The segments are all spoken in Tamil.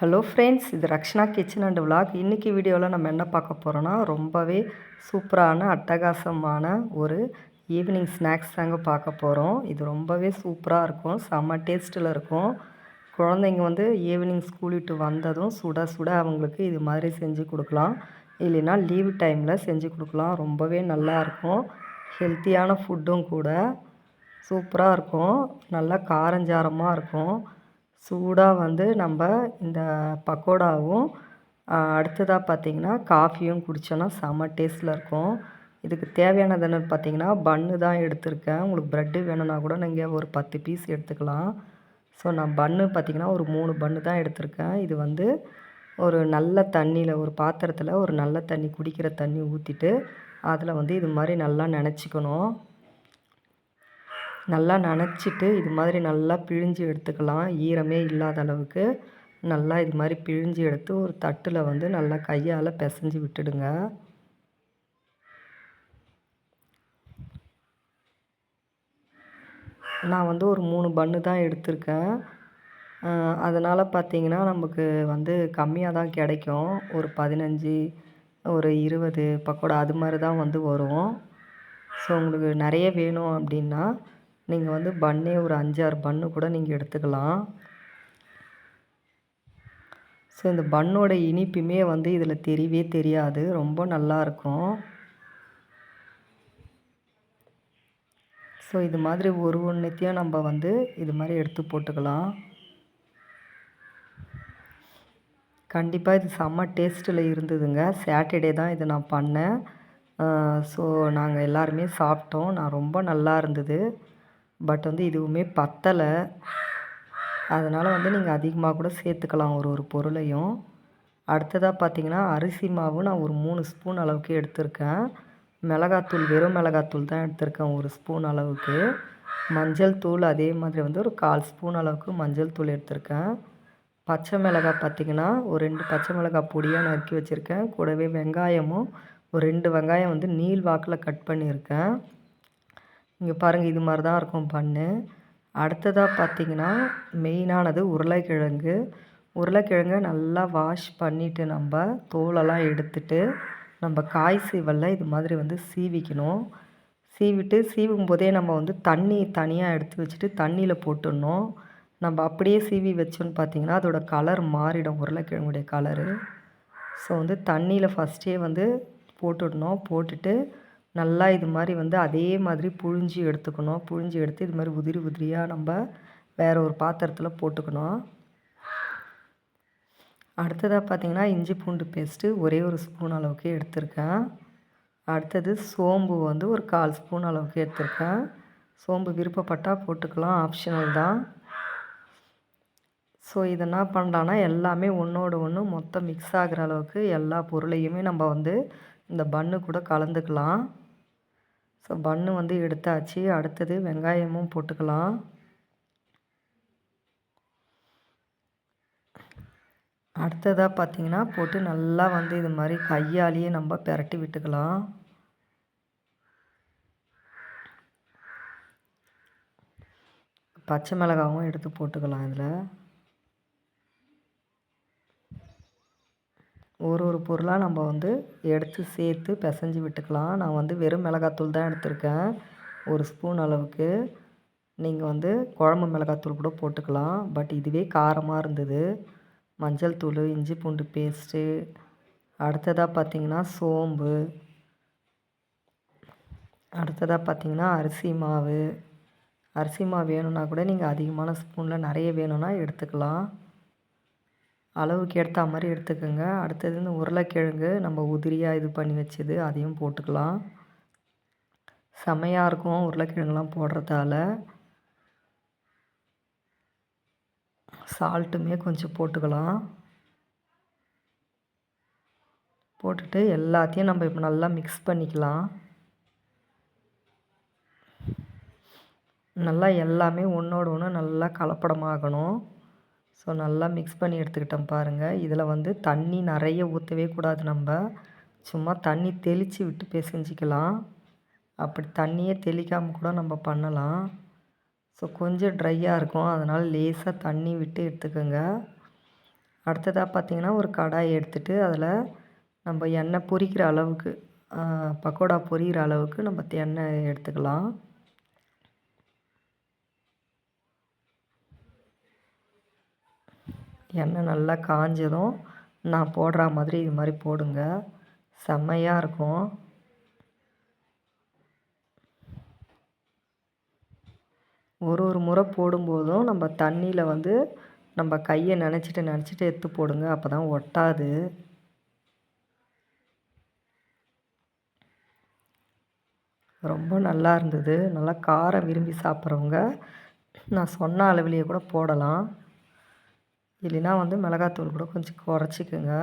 ஹலோ ஃப்ரெண்ட்ஸ் இது ரக்ஷனா கிச்சன் அண்ட் விலாக் இன்றைக்கி வீடியோவில் நம்ம என்ன பார்க்க போகிறோன்னா ரொம்பவே சூப்பரான அட்டகாசமான ஒரு ஈவினிங் ஸ்நாக்ஸ் தாங்க பார்க்க போகிறோம் இது ரொம்பவே சூப்பராக இருக்கும் செம்ம டேஸ்ட்டில் இருக்கும். குழந்தைங்க வந்து ஈவினிங் ஸ்கூல் விட்டு வந்ததும் சுட சுட அவங்களுக்கு இது மாதிரி செஞ்சு கொடுக்கலாம். இல்லைன்னா லீவ் டைமில் செஞ்சு கொடுக்கலாம். ரொம்பவே நல்லாயிருக்கும் ஹெல்த்தியான ஃபுட்டும் கூட சூப்பராக இருக்கும். நல்லா காரஞ்சாரமாக இருக்கும். சூடாக வந்து நம்ம இந்த பக்கோடாவும் அடுத்ததாக பார்த்திங்கன்னா காஃபியும் குடித்தோன்னா செம்ம டேஸ்ட்டில் இருக்கும். இதுக்கு தேவையானது என்னென்னு பார்த்தீங்கன்னா பன்னு தான் எடுத்திருக்கேன். உங்களுக்கு ப்ரெட்டு வேணும்னா கூட நீங்கள் ஒரு பத்து பீஸ் எடுத்துக்கலாம். ஸோ நான் பன்னு பார்த்திங்கன்னா ஒரு மூணு பன்னு தான் எடுத்திருக்கேன். இது வந்து ஒரு நல்ல தண்ணியில் ஒரு பாத்திரத்தில் ஒரு நல்ல தண்ணி குடிக்கிற தண்ணி ஊற்றிட்டு அதில் வந்து இது மாதிரி நல்லா நினச்சிக்கணும். நல்லா நனைச்சிட்டு இது மாதிரி நல்லா பிழிஞ்சு எடுத்துக்கலாம். ஈரமே இல்லாத அளவுக்கு நல்லா இது மாதிரி பிழிஞ்சு எடுத்து ஒரு தட்டில் வந்து நல்லா கையால் பிசைஞ்சு விட்டுடுங்க. நான் வந்து ஒரு மூணு பன்னு தான் எடுத்திருக்கேன். அதனால் பார்த்திங்கன்னா நமக்கு வந்து கம்மியாக தான் கிடைக்கும். ஒரு பதினஞ்சு ஒரு இருபது பக்கோடா அது மாதிரி தான் வந்து வரும். ஸோ உங்களுக்கு நிறைய வேணும் அப்படின்னா நீங்கள் வந்து பன்னே ஒரு அஞ்சாறு பன்னு கூட நீங்கள் எடுத்துக்கலாம். ஸோ இந்த பன்னோட இனிப்புமே வந்து இதில் தெரியவே தெரியாது. ரொம்ப நல்லாயிருக்கும் ஸோ இது மாதிரி ஒரு ஒன்றுத்தையும் நம்ம வந்து இது மாதிரி எடுத்து போட்டுக்கலாம். கண்டிப்பாக இது செம்ம டேஸ்ட்டில் இருந்ததுங்க. சாட்டர்டே தான் இது நான் பண்ணேன். ஸோ நாங்கள் எல்லாருமே சாப்பிட்டோம். நான் ரொம்ப நல்லா இருந்தது. பட் வந்து இதுவுமே பத்தலை. அதனால் வந்து நீங்கள் அதிகமாக கூட சேர்த்துக்கலாம் ஒரு ஒரு பொருளையும். அடுத்ததாக பார்த்தீங்கன்னா அரிசி மாவு நான் ஒரு மூணு ஸ்பூன் அளவுக்கு எடுத்திருக்கேன். மிளகாத்தூள் வெறும் மிளகாத்தூள் தான் எடுத்திருக்கேன் ஒரு ஸ்பூன் அளவுக்கு. மஞ்சள் தூள் அதே மாதிரி வந்து ஒரு கால் ஸ்பூன் அளவுக்கு மஞ்சள் தூள் எடுத்திருக்கேன். பச்சை மிளகாய் பார்த்திங்கன்னா ஒரு ரெண்டு பச்சை மிளகாய் பொடியாக நறுக்கி வச்சுருக்கேன். கூடவே வெங்காயமும் ஒரு ரெண்டு வெங்காயம் வந்து நீள் வாக்கில் கட் பண்ணியிருக்கேன். இங்கே பாருங்கள் இது மாதிரி தான் இருக்கும் பண்ணு. அடுத்ததாக பார்த்திங்கன்னா மெயினானது உருளைக்கிழங்கு. உருளைக்கிழங்கை நல்லா வாஷ் பண்ணிவிட்டு நம்ம தோலெல்லாம் எடுத்துட்டு நம்ம காய் சீவலில் இது மாதிரி வந்து சீவிக்கணும். சீவிட்டு சீவும் போதே நம்ம வந்து தண்ணி தனியாக எடுத்து வச்சுட்டு தண்ணியில் போட்டுடணும். நம்ம அப்படியே சீவி வச்சோன்னு பார்த்திங்கன்னா அதோட கலர் மாறிடும் உருளைக்கிழங்குடைய கலரு ஸோ வந்து தண்ணியில் ஃபஸ்ட்டே வந்து போட்டுடணும். போட்டுட்டு நல்லா இது மாதிரி வந்து அதே மாதிரி புழிஞ்சி எடுத்துக்கணும். புழிஞ்சி எடுத்து இது மாதிரி உதிரி உதிரியாக நம்ம வேறு ஒரு பாத்திரத்தில் போட்டுக்கணும். அடுத்ததாக பார்த்திங்கன்னா இஞ்சி பூண்டு பேஸ்ட்டு ஒரே ஒரு ஸ்பூன் அளவுக்கு எடுத்திருக்கேன். அடுத்தது சோம்பு வந்து ஒரு கால் ஸ்பூன் அளவுக்கு எடுத்திருக்கேன். சோம்பு விருப்பப்பட்டால் போட்டுக்கலாம் ஆப்ஷனல் தான். ஸோ இது என்ன பண்ணலான்னா எல்லாமே ஒன்றோட ஒன்று மொத்தம் மிக்ஸ் ஆகிற அளவுக்கு எல்லா பொருளையுமே நம்ம வந்து இந்த பன்னு கூட கலந்துக்கலாம். ஸோ பன்னு வந்து எடுத்தாச்சு. அடுத்தது வெங்காயமும் போட்டுக்கலாம். அடுத்ததாக பார்த்திங்கன்னா போட்டு நல்லா வந்து இது மாதிரி கையாலேயே நம்ம பெரட்டி விட்டுக்கலாம். பச்சை மிளகாவும் எடுத்து போட்டுக்கலாம் இதில் ஒரு ஒரு பொருளாக நம்ம வந்து எடுத்து சேர்த்து பிசைஞ்சு விட்டுக்கலாம். நான் வந்து வெறும் மிளகாத்தூள் தான் எடுத்திருக்கேன். ஒரு ஸ்பூன் அளவுக்கு. நீங்கள் வந்து குழம்பு மிளகாத்தூள் கூட போட்டுக்கலாம். பட் இதுவே காரமாக இருந்தது. மஞ்சள் தூள் இஞ்சி பூண்டு பேஸ்ட்டு. அடுத்ததாக பார்த்திங்கன்னா சோம்பு. அடுத்ததாக பார்த்திங்கன்னா அரிசி மாவு. அரிசி மாவு வேணும்னா கூட நீங்கள் அதிகமான ஸ்பூனில் நிறைய வேணும்னா எடுத்துக்கலாம். அளவுக்கு ஏற்ற மாதிரி எடுத்துக்கோங்க. அடுத்தது இந்த உருளைக்கிழங்கு நம்ம உதிரியாக இது பண்ணி வச்சது அதையும் போட்டுக்கலாம். செமையாக இருக்கும் உருளைக்கிழங்குலாம் போடுறதால. சால்ட்டுமே கொஞ்சம் போட்டுக்கலாம். போட்டுட்டு எல்லாத்தையும் நம்ம இப்போ நல்லா மிக்ஸ் பண்ணிக்கலாம். நல்லா எல்லாமே ஒன்றோட ஒன்று நல்லா கலப்படமாகணும். ஸோ நல்லா மிக்ஸ் பண்ணி எடுத்துக்கிட்டோம் பாருங்கள் இதில் வந்து தண்ணி நிறைய ஊற்றவே கூடாது நம்ம. சும்மா தண்ணி தெளித்து விட்டு பிசைஞ்சிக்கலாம். அப்படி தண்ணியே தெளிக்காமல் கூட நம்ம பண்ணலாம். ஸோ கொஞ்சம் ட்ரையாக இருக்கும். அதனால் லேசாக தண்ணி விட்டு எடுத்துக்கோங்க. அடுத்ததாக பார்த்திங்கன்னா ஒரு கடாய் எடுத்துகிட்டு அதில் நம்ம எண்ணெய் பொரிக்கிற அளவுக்கு பக்கோடா பொரிகிற அளவுக்கு நம்ம எண்ணெய் எடுத்துக்கலாம். எண்ணெய் நல்லா காஞ்சதும் நான் போடுற மாதிரி இது மாதிரி போடுங்க. செம்மையாக இருக்கும். ஒரு ஒரு முறை போடும்போதும் நம்ம தண்ணியில் வந்து நம்ம கையை நினச்சிட்டு நினச்சிட்டு எடுத்து போடுங்க. அப்போ தான் ஒட்டாது. ரொம்ப நல்லா இருந்தது. நல்லா காரம் விரும்பி சாப்பிட்றவங்க நான் சொன்ன அளவிலேயே கூட போடலாம். இல்லைன்னா வந்து மிளகாத்தூள் கூட கொஞ்சம் குறைச்சிக்கோங்க.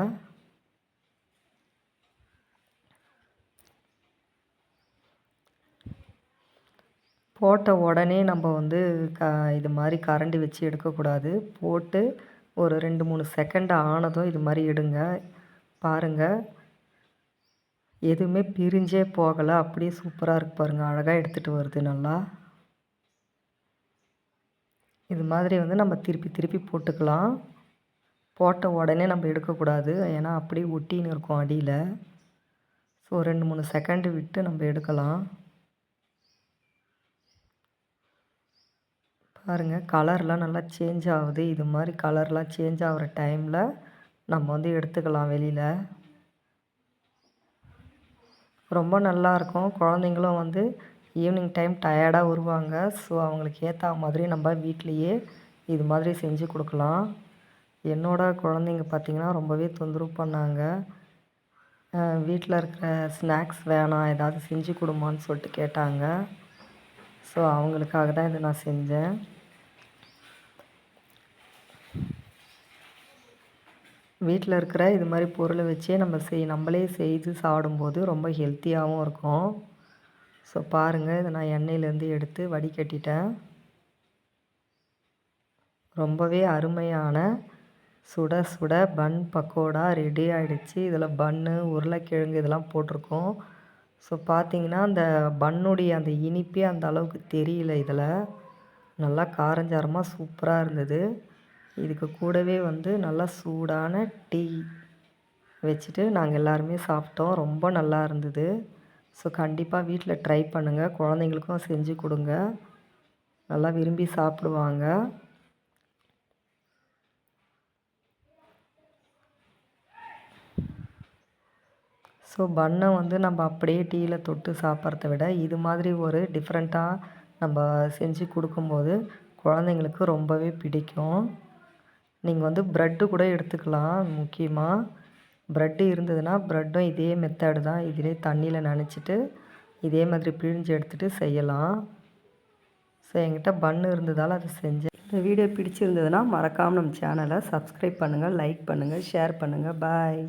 போட்ட உடனே நம்ம வந்து க இது மாதிரி கரண்டி வச்சு எடுக்கக்கூடாது. போட்டு ஒரு ரெண்டு மூணு செகண்ட் ஆனதும் இது மாதிரி எடுங்க. பாருங்கள் எதுவுமே பிரிஞ்சே போகலை. அப்படியே சூப்பராக இருக்கு பாருங்கள் அழகாக எடுத்துகிட்டு வருது நல்லா. இது மாதிரி வந்து நம்ம திருப்பி திருப்பி போட்டுக்கலாம். போட்ட உடனே நம்ம எடுக்கக்கூடாது. ஏன்னா அப்படியே ஒட்டின்னு இருக்கும் அடியில். ஸோ ரெண்டு மூணு செகண்டு விட்டு நம்ம எடுக்கலாம். பாருங்கள் கலர்லாம் நல்லா சேஞ்ச் ஆகுது. இது மாதிரி கலர்லாம் சேஞ்ச் ஆகிற டைமில் நம்ம வந்து எடுத்துக்கலாம் வெளியில். ரொம்ப நல்லாயிருக்கும் குழந்தைங்களும் வந்து ஈவினிங் டைம் டயர்டாக வருவாங்க. ஸோ அவங்களுக்கு ஏற்ற மாதிரி நம்ம வீட்லேயே இது மாதிரி செஞ்சு கொடுக்கலாம். என்னோடய குழந்தைங்க பார்த்திங்கன்னா ரொம்பவே தொந்தரவு பண்ணாங்க. வீட்டில் இருக்கிற ஸ்நாக்ஸ் வேணாம் ஏதாவது செஞ்சு கொடுமான்னு சொல்லிட்டு கேட்டாங்க. ஸோ அவங்களுக்காக தான் இதை நான் செஞ்சேன். வீட்டில் இருக்கிற இது மாதிரி பொருளை வச்சே நம்ம செய் நம்மளே செய்து சாப்பிடும்போது ரொம்ப ஹெல்த்தியாகவும் இருக்கும். ஸோ பாருங்கள் இதை நான் எண்ணெயிலேருந்து எடுத்து வடிகட்டிட்டேன். ரொம்பவே அருமையான சுட சுட பன் பக்கோடா ரெடி ஆகிடுச்சு இதில் பன்னு உருளைக்கிழங்கு இதெல்லாம் போட்டிருக்கோம். ஸோ பார்த்திங்கன்னா அந்த பன்னுடைய அந்த இனிப்பே அந்த அளவுக்கு தெரியல இதில். நல்லா காரஞ்சாரமாக சூப்பராக இருந்தது. இதுக்கு கூடவே வந்து நல்லா சூடான டீ வச்சுட்டு நாங்கள் எல்லாருமே சாப்பிட்டோம். ரொம்ப நல்லா இருந்தது. ஸோ கண்டிப்பாக வீட்டில் ட்ரை பண்ணுங்கள் குழந்தைங்களுக்கும் செஞ்சு கொடுங்க. நல்லா விரும்பி சாப்பிடுவாங்க. ஸோ பண்ணை வந்து நம்ம அப்படியே டீயில் தொட்டு சாப்பிட்றத விட இது மாதிரி ஒரு டிஃப்ரெண்ட்டாக நம்ம செஞ்சு கொடுக்கும்போது குழந்தைங்களுக்கு ரொம்பவே பிடிக்கும். நீங்கள் வந்து ப்ரெட்டு கூட எடுத்துக்கலாம் முக்கியமாக ப்ரெட்டு இருந்ததுன்னா ப்ரெட்டும் இதே மெத்தடு தான். இதிலே தண்ணியில் நனைச்சிட்டு இதே மாதிரி பிழிஞ்சு எடுத்துகிட்டு செய்யலாம். ஸோ என்கிட்ட பண்ணு இருந்ததால் அதை செஞ்சேன். இந்த வீடியோ பிடிச்சிருந்ததுன்னா மறக்காமல் நம்ம சேனலை சப்ஸ்கிரைப் பண்ணுங்கள் லைக் பண்ணுங்கள் ஷேர் பண்ணுங்கள் பாய்